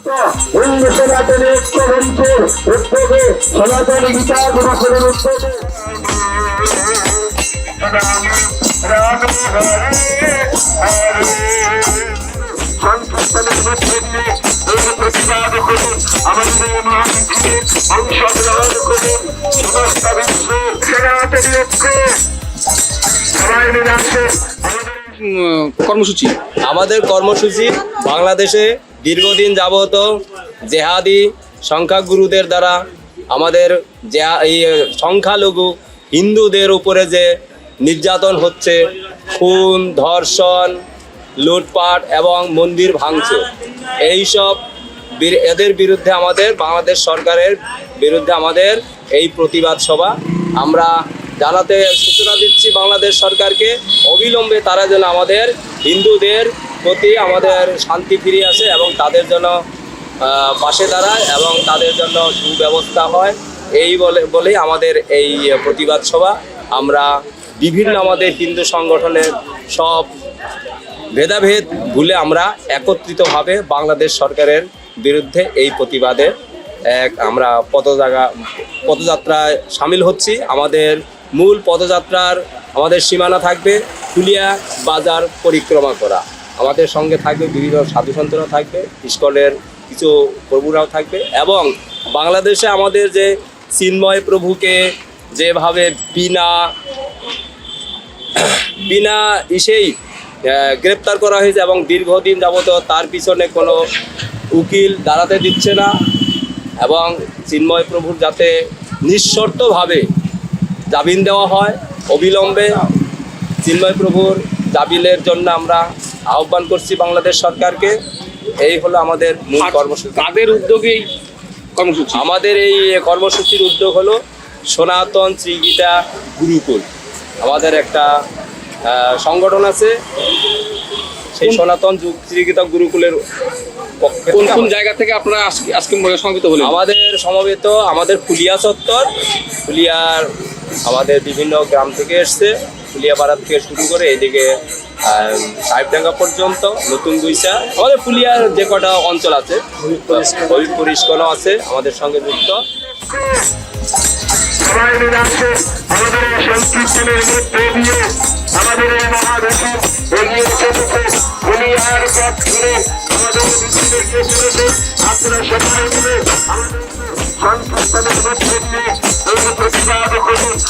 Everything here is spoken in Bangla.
হিন্দু সনাতনী ঐক্য মঞ্চের উদ্যোগে সনাতনী গীতা দিবসের উদ্যোগে। সংকীর্তনের মধ্যে দিয়ে এই প্রতিবাদ করুন আমাদের এই মহামিছিলে অংশগ্রহণ করুন সমস্ত বিশ্ব সনাতনী ঐক্য। সবাই মিলে আমাদের কর্মসূচি? আমাদের কর্মসূচি বাংলাদেশে দীর্ঘদিন যাবত জেহাদি সংখ্যাগুরুদের দ্বারা আমাদের এই সংখ্যালঘু হিন্দুদের উপরে যে নির্যাতন হচ্ছে, খুন, ধর্ষণ, লুটপাট এবং মন্দির ভাঙচুর, এইসব এদের বিরুদ্ধে আমাদের, বাংলাদেশ সরকারের বিরুদ্ধে আমাদের এই প্রতিবাদ সভা। আমরা জানাতে সূচনা দিচ্ছি বাংলাদেশ সরকারকে, অবিলম্বে তারা যেন আমাদের হিন্দুদের প্রতি আমাদের শান্তি ফিরিয়ে আসে এবং তাদের জন্য পাশে দাঁড়ায় এবং তাদের জন্য সুব্যবস্থা হয়। এই বলে, বলেই আমাদের এই প্রতিবাদ সভা। আমরা বিভিন্ন আমাদের হিন্দু সংগঠনের সব ভেদাভেদ ভুলে আমরা একত্রিতভাবে বাংলাদেশ সরকারের বিরুদ্ধে এই প্রতিবাদে এক আমরা পদজাগা পদযাত্রায় সামিল হচ্ছি। আমাদের মূল পদযাত্রার আমাদের সীমানা থাকবে ফুলিয়া বাজার পরিক্রমা করা। আমাদের সঙ্গে থাকবে, বিভিন্ন সাধু সাধুসন্তরা থাকবে, ইস্কনের কিছু প্রভুরাও থাকবে এবং বাংলাদেশে আমাদের যে চিন্ময় প্রভুকে যেভাবে বিনা বিনা ইসেই গ্রেপ্তার করা হয়েছে এবং দীর্ঘদিন যাবত তার পিছনে কোনো উকিল দাঁড়াতে দিচ্ছে না এবং চিন্ময় প্রভুর যাতে নিঃশর্তভাবে জামিন দেওয়া হয়, অবিলম্বে চিন্ময় প্রভুর জামিনের জন্য আমরা আহ্বান করছি বাংলাদেশ সরকারকে। এই হলো আমাদের মূল কর্মসূচি। তাদের উদ্যোগেই কর্মসূচি। আমাদের এই কর্মসূচির উদ্যোগ হলো সনাতন শ্রীগীতা গুরুকুল। আমাদের একটা সংগঠন আছে। সেই সনাতন যুগ শ্রীগীতা গুরুকুলের পক্ষে কোন কোন জায়গা থেকে আপনারা আজকে আজকে সমবেত হলেন? আমাদের সমবেত আমাদের ফুলিয়া চত্বর। ফুলিয়ার আমাদের বিভিন্ন গ্রাম থেকে এসছে। ফুলিয়া পাড়া থেকে শুরু করে এদিকে সাহেবডাঙ্গা পর্যন্ত, নতুন গুইসা আমাদের ফুলিয়ার যে কটা অঞ্চল আছে হবিবপুর ইস্কনও আছে, আমাদের সঙ্গে যুক্ত। আপনারা সবাই মিলে আমাদের সংকীর্তনের মধ্যে দিয়ে এই প্রতিবাদ